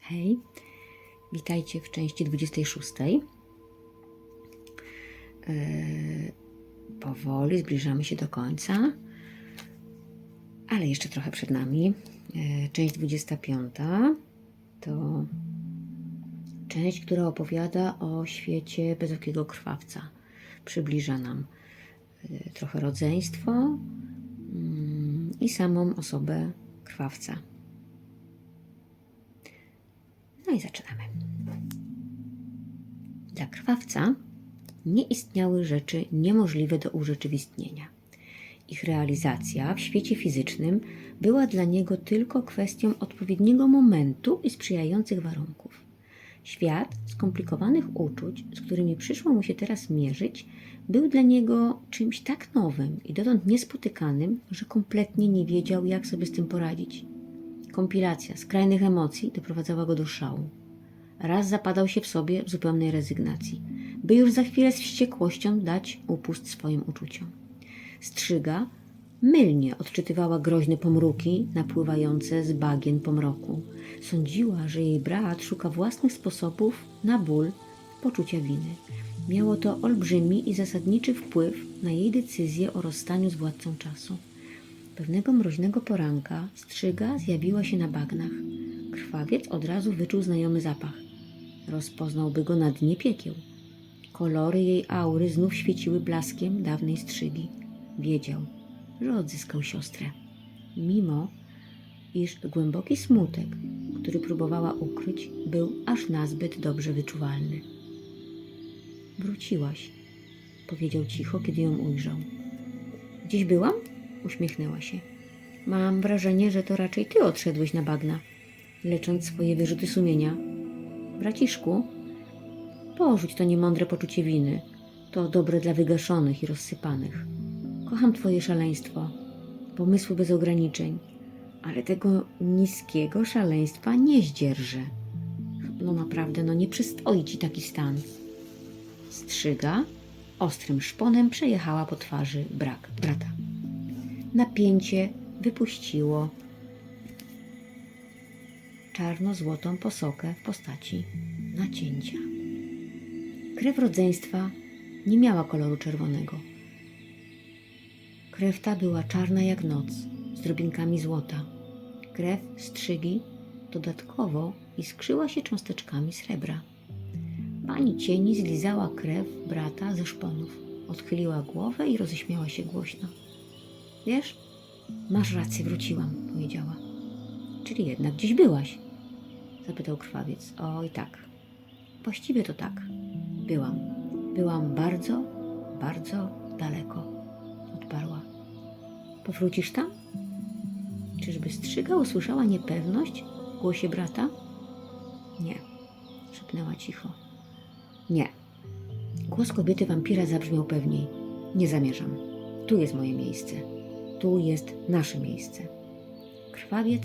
Hej, witajcie w części 26. Eee, powoli zbliżamy się do końca, ale jeszcze trochę przed nami. Eee, część 25 to część, która opowiada o świecie bezokiego krwawca. Przybliża nam e, trochę rodzeństwo mm, i samą osobę krwawca. No i zaczynamy. Dla krwawca nie istniały rzeczy niemożliwe do urzeczywistnienia. Ich realizacja w świecie fizycznym była dla niego tylko kwestią odpowiedniego momentu i sprzyjających warunków. Świat skomplikowanych uczuć, z którymi przyszło mu się teraz mierzyć, był dla niego czymś tak nowym i dotąd niespotykanym, że kompletnie nie wiedział, jak sobie z tym poradzić. Kompilacja skrajnych emocji doprowadzała go do szału. Raz zapadał się w sobie w zupełnej rezygnacji, by już za chwilę z wściekłością dać upust swoim uczuciom. Strzyga mylnie odczytywała groźne pomruki napływające z bagien pomroku. Sądziła, że jej brat szuka własnych sposobów na ból poczucia winy. Miało to olbrzymi i zasadniczy wpływ na jej decyzję o rozstaniu z władcą czasu. Pewnego mroźnego poranka strzyga zjawiła się na bagnach. Krwawiec od razu wyczuł znajomy zapach. Rozpoznałby go na dnie piekieł. Kolory jej aury znów świeciły blaskiem dawnej strzygi. Wiedział, że odzyskał siostrę. Mimo, iż głęboki smutek, który próbowała ukryć, był aż nazbyt dobrze wyczuwalny. Wróciłaś, powiedział cicho, kiedy ją ujrzał. Gdzieś byłam? Uśmiechnęła się. Mam wrażenie, że to raczej ty odszedłeś na bagna, lecząc swoje wyrzuty sumienia. Braciszku, porzuć to niemądre poczucie winy. To dobre dla wygaszonych i rozsypanych. Kocham twoje szaleństwo, pomysły bez ograniczeń, ale tego niskiego szaleństwa nie zdzierżę. No naprawdę, no nie przystoi ci taki stan. Strzyga ostrym szponem przejechała po twarzy brak brata. Napięcie wypuściło czarno-złotą posokę w postaci nacięcia. Krew rodzeństwa nie miała koloru czerwonego. Krew ta była czarna jak noc, z drobinkami złota. Krew strzygi dodatkowo iskrzyła się cząsteczkami srebra. Pani cieni zlizała krew brata ze szponów. Odchyliła głowę i roześmiała się głośno. Wiesz, masz rację, wróciłam, powiedziała. Czyli jednak gdzieś byłaś? Zapytał krwawiec. Oj, tak. Właściwie to tak. Byłam. Byłam bardzo, bardzo daleko. Odparła. Powrócisz tam? Czyżby strzyga usłyszała niepewność w głosie brata? Nie, szepnęła cicho. Nie. Głos kobiety wampira zabrzmiał pewniej. Nie zamierzam. Tu jest moje miejsce. Tu jest nasze miejsce. Krwawiec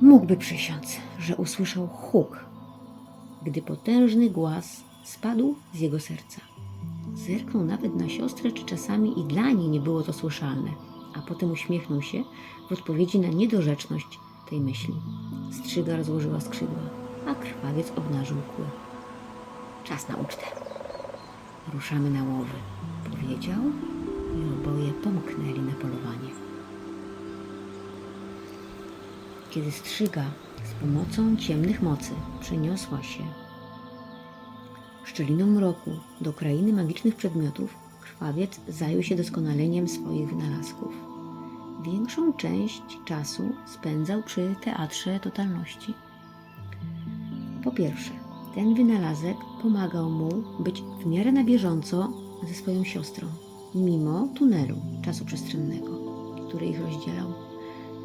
mógłby przysiąc, że usłyszał huk, gdy potężny głaz spadł z jego serca. Zerknął nawet na siostrę, czy czasami i dla niej nie było to słyszalne, a potem uśmiechnął się w odpowiedzi na niedorzeczność tej myśli. Strzyga rozłożyła skrzydła, a krwawiec obnażył kły. Czas na ucztę. Ruszamy na łowy, powiedział i oboje pomknęli na polowanie. Kiedy strzyga z pomocą ciemnych mocy przeniosła się szczeliną mroku do krainy magicznych przedmiotów, krwawiec zajął się doskonaleniem swoich wynalazków. Większą część czasu spędzał przy teatrze totalności. Po pierwsze, ten wynalazek pomagał mu być w miarę na bieżąco ze swoją siostrą, mimo tunelu czasoprzestrzennego, który ich rozdzielał.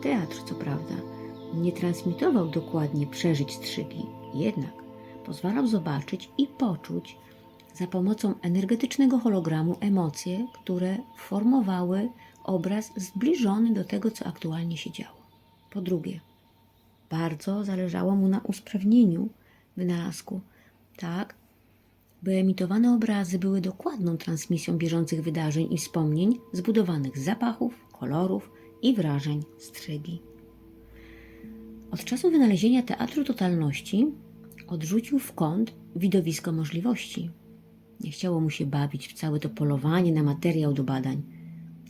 Teatr, co prawda, nie transmitował dokładnie przeżyć strzygi, jednak pozwalał zobaczyć i poczuć za pomocą energetycznego hologramu emocje, które formowały obraz zbliżony do tego, co aktualnie się działo. Po drugie, bardzo zależało mu na usprawnieniu wynalazku, tak by emitowane obrazy były dokładną transmisją bieżących wydarzeń i wspomnień zbudowanych z zapachów, kolorów i wrażeń strygi. Od czasu wynalezienia teatru totalności odrzucił w kąt widowisko możliwości. Nie chciało mu się bawić w całe to polowanie na materiał do badań.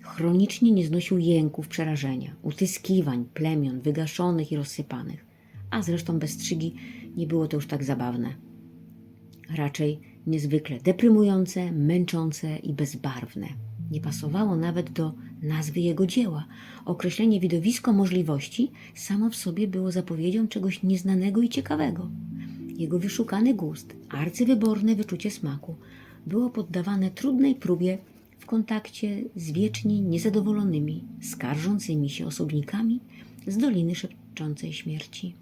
Chronicznie nie znosił jęków, przerażenia, utyskiwań, plemion wygaszonych i rozsypanych, a zresztą bez strzygi nie było to już tak zabawne. Raczej niezwykle deprymujące, męczące i bezbarwne. Nie pasowało nawet do nazwy jego dzieła. Określenie widowisko możliwości samo w sobie było zapowiedzią czegoś nieznanego i ciekawego. Jego wyszukany gust, arcywyborne wyczucie smaku było poddawane trudnej próbie w kontakcie z wiecznie niezadowolonymi, skarżącymi się osobnikami z Doliny Szepczącej Śmierci.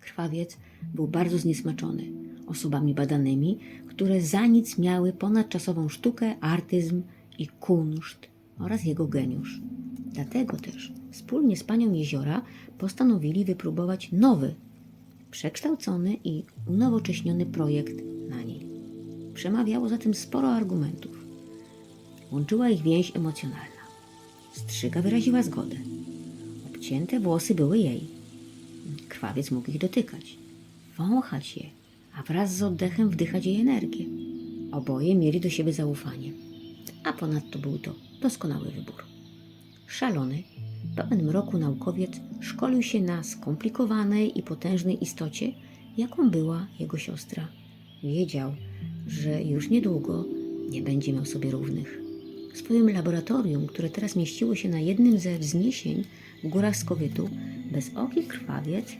Krwawiec był bardzo zniesmaczony osobami badanymi, które za nic miały ponadczasową sztukę, artyzm i kunszt oraz jego geniusz. Dlatego też wspólnie z panią Jeziora postanowili wypróbować nowy, przekształcony i unowocześniony projekt na niej. Przemawiało zatem sporo argumentów. Łączyła ich więź emocjonalna. Strzyga wyraziła zgodę. Obcięte włosy były jej. Krwawiec mógł ich dotykać, wąchać je, a wraz z oddechem wdychać jej energię. Oboje mieli do siebie zaufanie, a ponadto był to doskonały wybór. Szalony, pełen mroku naukowiec szkolił się na skomplikowanej i potężnej istocie, jaką była jego siostra. Wiedział, że już niedługo nie będzie miał sobie równych. W swoim laboratorium, które teraz mieściło się na jednym ze wzniesień w górach Skowytu, bezoki krwawiec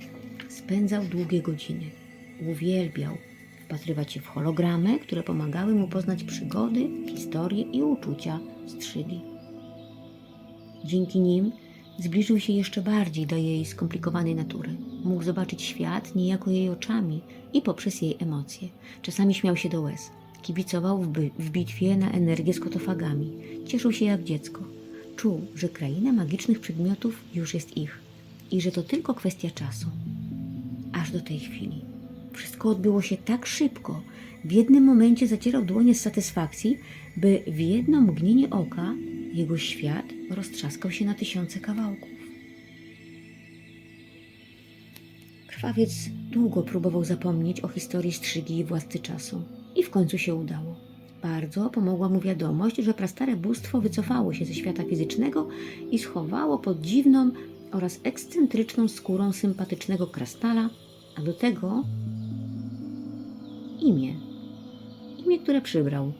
spędzał długie godziny. Uwielbiał wpatrywać się w hologramy, które pomagały mu poznać przygody, historie i uczucia strzygi. Dzięki nim zbliżył się jeszcze bardziej do jej skomplikowanej natury. Mógł zobaczyć świat niejako jej oczami i poprzez jej emocje. Czasami śmiał się do łez. Kibicował w, by- w bitwie na energię z kotofagami. Cieszył się jak dziecko. Czuł, że kraina magicznych przedmiotów już jest ich i że to tylko kwestia czasu. Aż do tej chwili. Wszystko odbyło się tak szybko. W jednym momencie zacierał dłonie z satysfakcji, by w jedno mgnienie oka jego świat roztrzaskał się na tysiące kawałków. Krwawiec długo próbował zapomnieć o historii strzygi i władcy czasu i w końcu się udało. Bardzo pomogła mu wiadomość, że prastare bóstwo wycofało się ze świata fizycznego i schowało pod dziwną oraz ekscentryczną skórą sympatycznego krasnala, a do tego imię. Imię, które przybrał.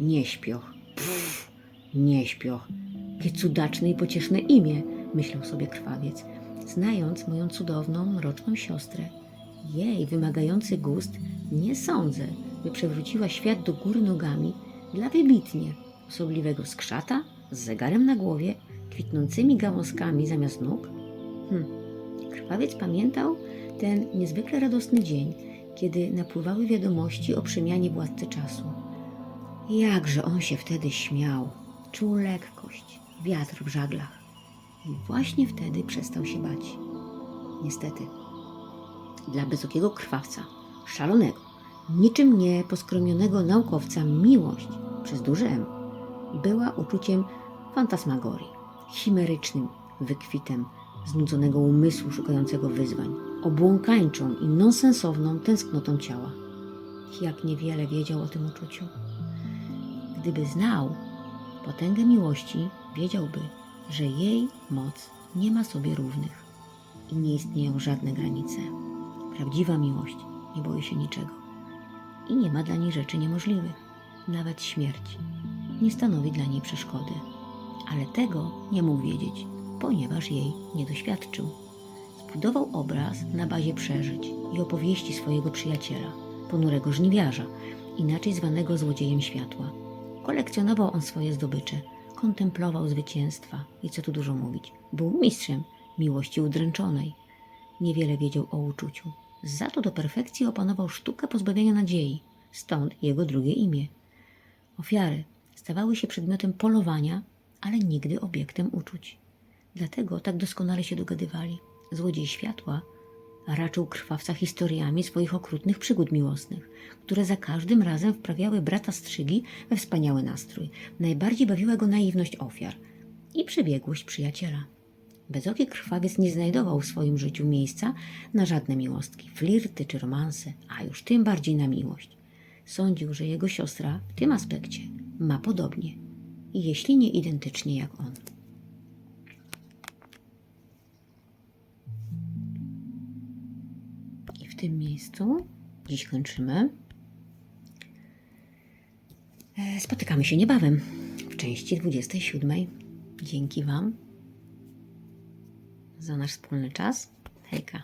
Nieśpioch. Pff, nieśpioch. Jakie cudaczne i pocieszne imię, myślał sobie krwawiec, znając moją cudowną, mroczną siostrę. Jej wymagający gust nie sądzę, by przewróciła świat do góry nogami dla wybitnie osobliwego skrzata z zegarem na głowie, kwitnącymi gałązkami zamiast nóg. Hm. Krwawiec pamiętał ten niezwykle radosny dzień, kiedy napływały wiadomości o przemianie władcy czasu. Jakże on się wtedy śmiał, czuł lekkość, wiatr w żaglach. I właśnie wtedy przestał się bać. Niestety, dla bezokiego krwawca, szalonego, niczym nie poskromionego naukowca miłość przez duże M była uczuciem fantasmagorii, chimerycznym wykwitem znudzonego umysłu szukającego wyzwań, obłąkańczą i nonsensowną tęsknotą ciała. Jak niewiele wiedział o tym uczuciu. Gdyby znał potęgę miłości, wiedziałby, że jej moc nie ma sobie równych i nie istnieją żadne granice. Prawdziwa miłość nie boi się niczego i nie ma dla niej rzeczy niemożliwych. Nawet śmierć nie stanowi dla niej przeszkody. Ale tego nie mógł wiedzieć, ponieważ jej nie doświadczył. Zbudował obraz na bazie przeżyć i opowieści swojego przyjaciela, ponurego żniwiarza, inaczej zwanego złodziejem światła. Kolekcjonował on swoje zdobycze, kontemplował zwycięstwa i co tu dużo mówić, był mistrzem miłości udręczonej. Niewiele wiedział o uczuciu. Za to do perfekcji opanował sztukę pozbawienia nadziei, stąd jego drugie imię. Ofiary stawały się przedmiotem polowania, ale nigdy obiektem uczuć. Dlatego tak doskonale się dogadywali złodziej światła, raczył krwawca historiami swoich okrutnych przygód miłosnych, które za każdym razem wprawiały brata Strzygi we wspaniały nastrój. Najbardziej bawiła go naiwność ofiar i przebiegłość przyjaciela. Bezoki krwawiec nie znajdował w swoim życiu miejsca na żadne miłostki, flirty czy romanse, a już tym bardziej na miłość. Sądził, że jego siostra w tym aspekcie ma podobnie, jeśli nie identycznie jak on. tym miejscu dziś kończymy. E, spotykamy się niebawem w części 27. Dzięki Wam za nasz wspólny czas. Hejka.